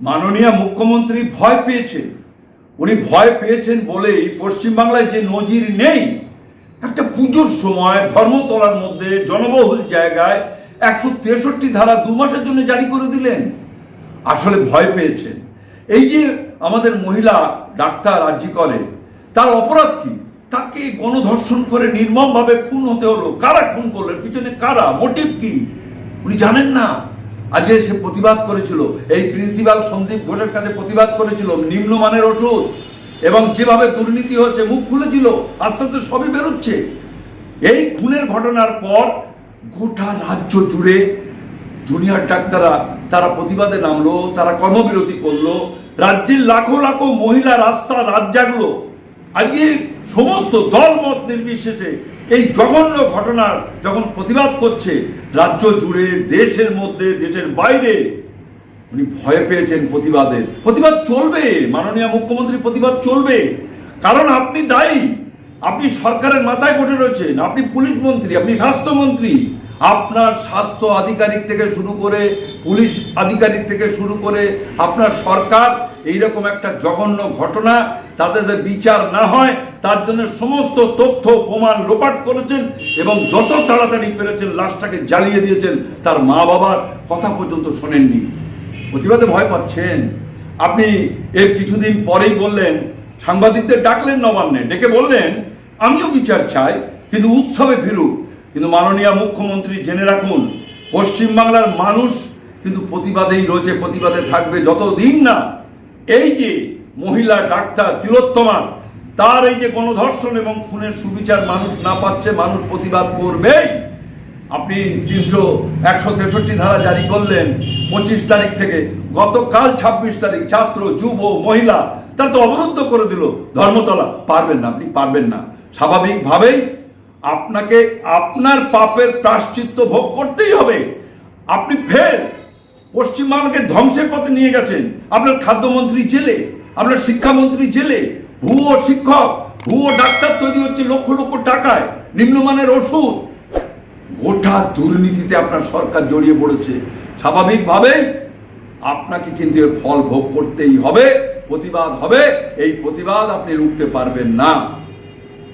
মাননীয় মুখ্যমন্ত্রী ভয় পেয়েছেন। উনি ভয় পেয়েছেন বলেই পশ্চিমবাংলায় যে নজির নেই, একটা পুজোর সময় ধর্মতলার মধ্যে জনবহুল জায়গায় একশো তেষট্টি ধারা দু মাসের জন্য জারি করে দিলেন। আসলে ভয় পেয়েছেন। এই যে আমাদের মহিলা ডাক্তার আর্জি করে তার অপরাধ কি? তাকে গণধর্ষণ করে নির্মমভাবে খুন হতে হলো। কারা খুন করলেন? পিছনে কারা? মোটিভ কি? উনি জানেন না। আজকে সে প্রতিবাদ করেছিল, এই প্রিন্সিপাল সন্দীপ ঘোষের কাছে প্রতিবাদ করেছিল, নিম্নমানের ওষুধ এবং যেভাবে দুর্নীতি হচ্ছে মুখ খুলেছিল, আস্তে আস্তে সবই বেরোচ্ছে। এই খুনের ঘটনার পর গোটা রাজ্য জুড়ে জুনিয়র ডাক্তাররা তারা প্রতিবাদে নামলো, তারা কর্মবিরতি করল। রাজ্যের লাখো লাখো মহিলা রাস্তা রাত জাগলো। আজকে সমস্ত দল মত নির্বিশেষে এই জঘন্য ঘটনার যখন প্রতিবাদ করছে, রাজ্য জুড়ে, দেশের মধ্যে, দেশের বাইরে, উনি ভয় পেয়েছেন প্রতিবাদের। প্রতিবাদ চলবে, মাননীয় মুখ্যমন্ত্রী প্রতিবাদ চলবে। কারণ আপনি দায়ী। আপনি সরকারের মাথায় বসে রয়েছেন, আপনি পুলিশ মন্ত্রী, আপনি স্বাস্থ্যমন্ত্রী আপনার স্বাস্থ্য আধিকারিক থেকে শুরু করে, পুলিশ আধিকারিক থেকে শুরু করে, আপনার সরকার, এইরকম একটা জঘন্য ঘটনা যাতে বিচার না হয়, তার জন্য সমস্ত তথ্য, প্রমাণ লোপাট করেছেন এবং যত তাড়াতাড়ি পেরেছেন, লাশটাকে জ্বালিয়ে দিয়েছেন, তার মা বাবার কথা পর্যন্ত শোনেননি। প্রতিবাদে ভয় পাচ্ছেন। আপনি এর কিছুদিন পরেই বললেন সাংবাদিকদের ডাকলেন নবান্নে ডেকে বললেন, আমিও বিচার চাই, কিন্তু উৎসবে ফিরুক কিন্তু মাননীয় মুখ্যমন্ত্রী জেনে রাখুন পশ্চিমবাংলার মানুষ কিন্তু প্রতিবাদেই রয়েছে, প্রতিবাদে থাকবে যতদিন না। এই যে মহিলা ডাক্তার তিলোত্তমা তার এই যে গণধর্ষণ এবং খুনের সুবিচার মানুষ না পাচ্ছে, মানুষ প্রতিবাদ করবেই। আপনি তিনশো একশো তেষট্টি ধারা জারি করলেন, পঁচিশ তারিখ থেকে। গতকাল ছাব্বিশ তারিখ ছাত্র, যুব, মহিলা তারা তো অবরুদ্ধ করে দিল। ধর্মতলা, পারবেন না আপনি, পারবেন না। স্বাভাবিকভাবেই আপনাকে আপনার পাপের প্রাশ্চিত্য ভোগ করতেই হবে। আপনি ফের পশ্চিমবাংলাকে ধ্বংসের পথে নিয়ে গেছেন। আপনার খাদ্যমন্ত্রী জেলে, আপনার শিক্ষামন্ত্রী জেলে, ভুয়ো শিক্ষক, ভুয়ো ডাক্তার তৈরি হচ্ছে লক্ষ লক্ষ টাকায়, নিম্নমানের ওষুধ। গোটা দুর্নীতিতে আপনার সরকার জড়িয়ে পড়েছে। স্বাভাবিকভাবেই আপনাকে কিন্তু এর ফল ভোগ করতেই হবে। প্রতিবাদ হবে এই প্রতিবাদ আপনি রুখতে পারবেন না।